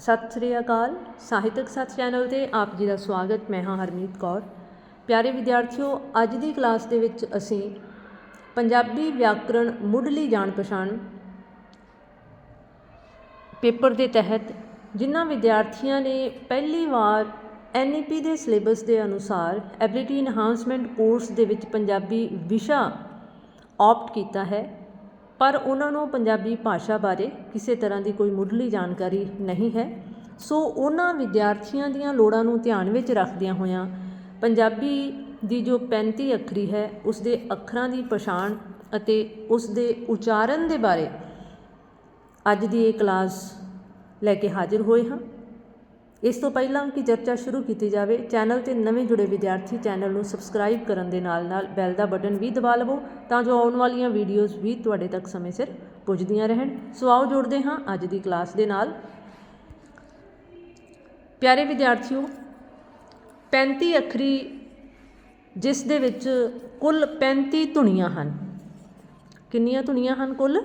ਸਤਿ ਸ੍ਰੀ ਅਕਾਲ। ਸਾਹਿਤਕ ਸੱਚ ਚੈਨਲ ਤੇ ਆਪ ਜੀ ਦਾ ਸਵਾਗਤ। ਮੈਂ ਹਾਂ ਹਰਮੀਤ ਕੌਰ। ਪਿਆਰੇ ਵਿਦਿਆਰਥੀਓ, ਅੱਜ ਦੀ ਕਲਾਸ ਦੇ ਵਿੱਚ ਅਸੀਂ ਪੰਜਾਬੀ ਵਿਆਕਰਣ ਮੁੱਢਲੀ ਜਾਣ ਪਛਾਣ ਪੇਪਰ ਦੇ ਤਹਿਤ ਜਿਨ੍ਹਾਂ ਵਿਦਿਆਰਥੀਆਂ ਨੇ ਪਹਿਲੀ ਵਾਰ ਐਨਈਪੀ ਦੇ ਸਿਲੇਬਸ ਦੇ ਅਨੁਸਾਰ ਐਬਿਲਿਟੀ ਇਨਹਾਂਸਮੈਂਟ ਕੋਰਸ ਦੇ ਵਿੱਚ ਪੰਜਾਬੀ ਵਿਸ਼ਾ ਆਪਟ ਕੀਤਾ ਹੈ। ਪਰ ਉਹਨਾਂ ਨੂੰ ਪੰਜਾਬੀ ਭਾਸ਼ਾ ਬਾਰੇ ਕਿਸੇ ਤਰ੍ਹਾਂ ਦੀ ਕੋਈ ਮੁੱਢਲੀ ਜਾਣਕਾਰੀ ਨਹੀਂ ਹੈ। ਸੋ ਉਹਨਾਂ ਵਿਦਿਆਰਥੀਆਂ ਦੀਆਂ ਲੋੜਾਂ ਨੂੰ ਧਿਆਨ ਵਿੱਚ ਰੱਖਦਿਆਂ ਹੋਇਆਂ ਪੰਜਾਬੀ ਦੀ ਜੋ 35 ਅੱਖਰੀ ਹੈ, ਉਸ ਦੇ ਅੱਖਰਾਂ ਦੀ ਪਛਾਣ ਅਤੇ ਉਸ ਦੇ ਉਚਾਰਨ ਦੇ ਬਾਰੇ ਅੱਜ ਦੀ ਇਹ ਕਲਾਸ ਲੈ ਕੇ ਹਾਜ਼ਰ ਹੋਏ ਹਾਂ। ਇਸ ਤੋਂ ਪਹਿਲਾਂ ਕਿ ਚਰਚਾ ਸ਼ੁਰੂ ਕੀਤੀ ਜਾਵੇ, ਚੈਨਲ ਤੇ ਨਵੇਂ ਜੁੜੇ ਵਿਦਿਆਰਥੀ ਚੈਨਲ ਨੂੰ ਸਬਸਕ੍ਰਾਈਬ ਕਰਨ ਦੇ ਨਾਲ ਨਾਲ ਬੈਲ ਦਾ ਬਟਨ ਵੀ ਦਬਾ ਲਵੋ ਤਾਂ ਜੋ ਆਉਣ ਵਾਲੀਆਂ ਵੀਡੀਓਜ਼ ਵੀ ਤੁਹਾਡੇ ਤੱਕ ਸਮੇਂ ਸਿਰ ਪੁੱਜਦੀਆਂ ਰਹਿਣ। ਸੋ ਆਓ ਜੁੜਦੇ ਹਾਂ ਅੱਜ ਦੀ ਕਲਾਸ ਦੇ ਨਾਲ। ਪਿਆਰੇ ਵਿਦਿਆਰਥੀਓ 35 ਅੱਖਰੀ ਜਿਸ ਦੇ ਵਿੱਚ ਕੁੱਲ 35 ਧੁਨੀਆਂ ਹਨ। ਕਿੰਨੀਆਂ ਧੁਨੀਆਂ ਹਨ ਕੁੱਲ?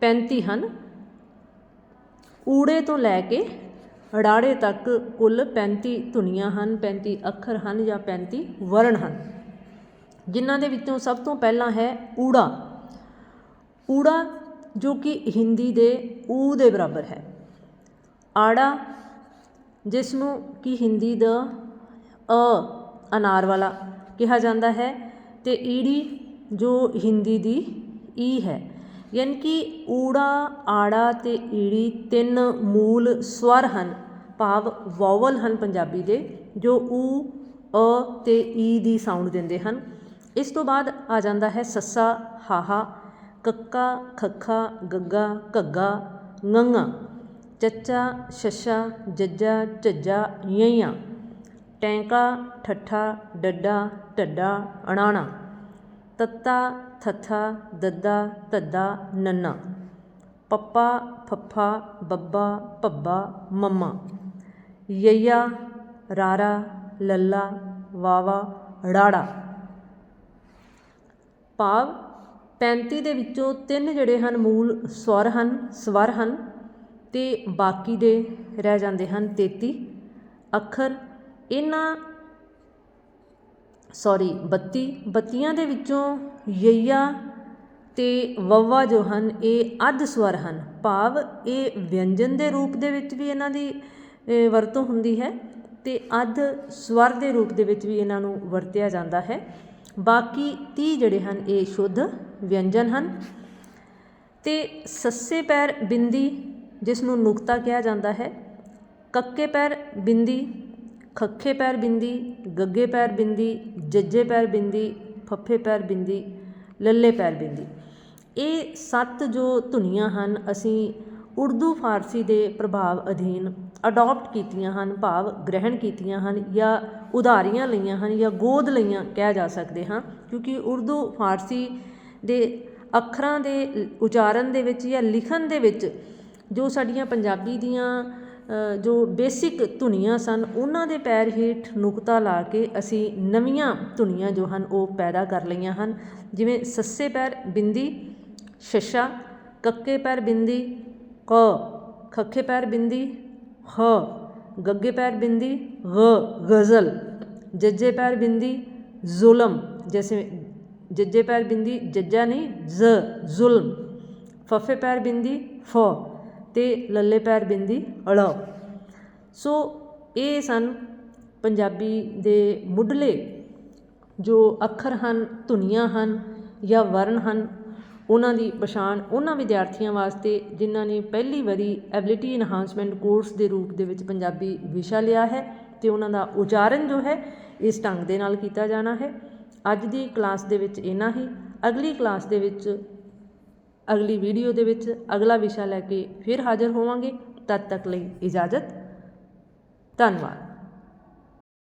35 ਹਨ। ਊੜੇ ਤੋਂ ਲੈ ਕੇ ਅੜਾੜੇ ਤੱਕ ਕੁੱਲ 35 ਧੁਨੀਆਂ ਹਨ 35 ਅੱਖਰ ਹਨ ਜਾਂ 35 ਵਰਣ ਹਨ। ਜਿਨ੍ਹਾਂ ਦੇ ਵਿੱਚੋਂ ਸਭ ਤੋਂ ਪਹਿਲਾਂ ਹੈ ਊੜਾ। ਊੜਾ ਜੋ ਕਿ ਹਿੰਦੀ ਦੇ ਊ ਦੇ ਬਰਾਬਰ ਹੈ। ਆੜਾ, ਜਿਸ ਨੂੰ ਕਿ ਹਿੰਦੀ ਦਾ ਅ ਅਨਾਰ ਵਾਲਾ ਕਿਹਾ ਜਾਂਦਾ ਹੈ, ਤੇ ਈੜੀ ਜੋ ਹਿੰਦੀ ਦੀ ਈ ਹੈ। ਯਾਨੀ ਕਿ ਊੜਾ, ਆੜਾ ਅਤੇ ਈੜੀ ਤਿੰਨ ਮੂਲ ਸਵਰ ਹਨ, ਭਾਵ ਵੋਵਲ ਹਨ ਪੰਜਾਬੀ ਦੇ, ਜੋ ਊ, ਅ ਤੇ ਈ ਦੀ ਸਾਊਂਡ ਦਿੰਦੇ ਹਨ। ਇਸ ਤੋਂ ਬਾਅਦ ਆ ਜਾਂਦਾ ਹੈ ਸੱਸਾ, ਹਾਹਾ, ਕੱਕਾ, ਖੱਖਾ, ਗੱਗਾ, ਘੱਗਾ ngੰਗਾ ਚੱਚਾ ਛੱਛਾ ਜੱਜਾ, ਝੱਜਾ ਯਈਆਂ ਟੈਂਕਾ, ਠੱਠਾ, ਡੱਡਾ, ਢੱਡਾ, ਅਣਾਣਾ। ਤੱਤਾ, ਥੱਥਾ, ਦੱਦਾ, ਧੱਦਾ, ਨੰਨਾ। ਪੱਪਾ, ਫੱਫਾ, ਬੱਬਾ, ਭੱਬਾ, ਮੰਮਾ। ਯਈਆ, ਰਾਰਾ, ਲੱਲਾ, ਵਾਵਾ ੜਾੜਾ ਭਾਵ 35 ਦੇ ਵਿੱਚੋਂ ਤਿੰਨ ਜਿਹੜੇ ਹਨ ਮੂਲ ਸਵਰ ਹਨ ਸਵਰ ਹਨ ਤੇ ਬਾਕੀ ਦੇ ਰਹਿ ਜਾਂਦੇ ਹਨ 33 ਅੱਖਰ, ਇਹਨਾਂ ਸੋਰੀ ਬੱਤੀ, ਬੱਤੀਆਂ ਦੇ ਵਿੱਚੋਂ ਯਈਆ ਅਤੇ ਵਵਾ ਜੋ ਹਨ, ਇਹ ਅੱਧ ਸਵਰ ਹਨ। ਭਾਵ, ਇਹ ਵਿਅੰਜਨ ਦੇ ਰੂਪ ਦੇ ਵਿੱਚ ਵੀ ਇਹਨਾਂ ਦੀ ਵਰਤੋਂ ਹੁੰਦੀ ਹੈ ਅਤੇ ਅੱਧ ਸਵਰ ਦੇ ਰੂਪ ਦੇ ਵਿੱਚ ਵੀ ਇਹਨਾਂ ਨੂੰ ਵਰਤਿਆ ਜਾਂਦਾ ਹੈ। ਬਾਕੀ 30 ਜਿਹੜੇ ਹਨ, ਇਹ ਸ਼ੁੱਧ ਵਿਅੰਜਨ ਹਨ। ਤੇ ਸੱਸੇ ਪੈਰ ਬਿੰਦੀ, ਜਿਸ ਨੂੰ ਨੁਕਤਾ ਕਿਹਾ ਜਾਂਦਾ ਹੈ, ਕੱਕੇ ਪੈਰ ਬਿੰਦੀ ਖੱਖੇ ਪੈਰ ਬਿੰਦੀ, ਗੱਗੇ ਪੈਰ ਬਿੰਦੀ, ਜੱਜੇ ਪੈਰ ਬਿੰਦੀ, ਫੱਫੇ ਪੈਰ ਬਿੰਦੀ, ਲੱਲੇ ਪੈਰ ਬਿੰਦੀ। ਇਹ ਸੱਤ ਜੋ ਧੁਨੀਆਂ ਹਨ, ਅਸੀਂ ਉਰਦੂ ਫਾਰਸੀ ਦੇ ਪ੍ਰਭਾਵ ਅਧੀਨ ਅਡਾਪਟ ਕੀਤੀਆਂ ਹਨ, ਭਾਵ ਗ੍ਰਹਿਣ ਕੀਤੀਆਂ ਹਨ ਜਾਂ ਉਧਾਰੀਆਂ ਲਈਆਂ ਹਨ ਜਾਂ ਗੋਦ ਲਈਆਂ ਕਿਹਾ ਜਾ ਸਕਦੇ ਹਾਂ, ਕਿਉਂਕਿ ਉਰਦੂ ਫਾਰਸੀ ਦੇ ਅੱਖਰਾਂ ਦੇ ਉਚਾਰਨ ਦੇ ਵਿੱਚ ਜਾਂ ਲਿਖਣ ਦੇ ਵਿੱਚ ਜੋ ਸਾਡੀਆਂ ਪੰਜਾਬੀ ਦੀਆਂ ਜੋ ਬੇਸਿਕ ਧੁਨੀਆਂ ਸਨ, ਉਹਨਾਂ ਦੇ ਪੈਰ ਹੇਠ ਨੁਕਤਾ ਲਾ ਕੇ ਅਸੀਂ ਨਵੀਆਂ ਧੁਨੀਆਂ ਜੋ ਹਨ, ਉਹ ਪੈਦਾ ਕਰ ਲਈਆਂ ਹਨ। ਜਿਵੇਂ ਸੱਸੇ ਪੈਰ ਬਿੰਦੀ ਛੱਛਾ ਕੱਕੇ ਪੈਰ ਬਿੰਦੀ, ਕ, ਖੱਖੇ ਪੈਰ ਬਿੰਦੀ, ਹ, ਗੱਗੇ ਪੈਰ ਬਿੰਦੀ, ਗ, ਗਜ਼ਲ, ਜੱਜੇ ਪੈਰ ਬਿੰਦੀ, ਜ਼ੁਲਮ, ਜੈਸੇ ਜੱਜੇ ਪੈਰ ਬਿੰਦੀ, ਜੱਜਾ ਨਹੀਂ, ਜ਼, ਜ਼ੁਲਮ, ਫਫੇ ਪੈਰ ਬਿੰਦੀ, ਫ ਤੇ ਲੱਲੇ ਪੈਰ ਬਿੰਦੀ ਅੜ ਸੋ ਇਹ ਸਨ ਪੰਜਾਬੀ ਦੇ ਮੁੱਢਲੇ ਜੋ ਅੱਖਰ ਹਨ, ਧੁਨੀਆਂ ਹਨ ਜਾਂ ਵਰਨ ਹਨ, ਉਹਨਾਂ ਦੀ ਪਛਾਣ ਉਹਨਾਂ ਵਿਦਿਆਰਥੀਆਂ ਵਾਸਤੇ ਜਿਨ੍ਹਾਂ ਨੇ ਪਹਿਲੀ ਵਾਰੀ ਐਬਿਲਿਟੀ ਇਨਹਾਂਸਮੈਂਟ ਕੋਰਸ ਦੇ ਰੂਪ ਦੇ ਵਿੱਚ ਪੰਜਾਬੀ ਵਿਸ਼ਾ ਲਿਆ ਹੈ ਤੇ ਉਹਨਾਂ ਦਾ ਉਚਾਰਨ ਜੋ ਹੈ, ਇਸ ਢੰਗ ਦੇ ਨਾਲ ਕੀਤਾ ਜਾਣਾ ਹੈ। ਅੱਜ ਦੀ ਕਲਾਸ ਦੇ ਵਿੱਚ ਇੰਨਾ ਹੀ। ਅਗਲੀ ਕਲਾਸ ਦੇ ਵਿੱਚ ਅਗਲੀ ਵੀਡੀਓ ਦੇ ਵਿੱਚ ਅਗਲਾ ਵਿਸ਼ਾ ਲੈ ਕੇ ਫਿਰ ਹਾਜ਼ਰ ਹੋਵਾਂਗੇ ਤਦ ਤੱਕ ਲਈ ਇਜਾਜ਼ਤ। ਧੰਨਵਾਦ।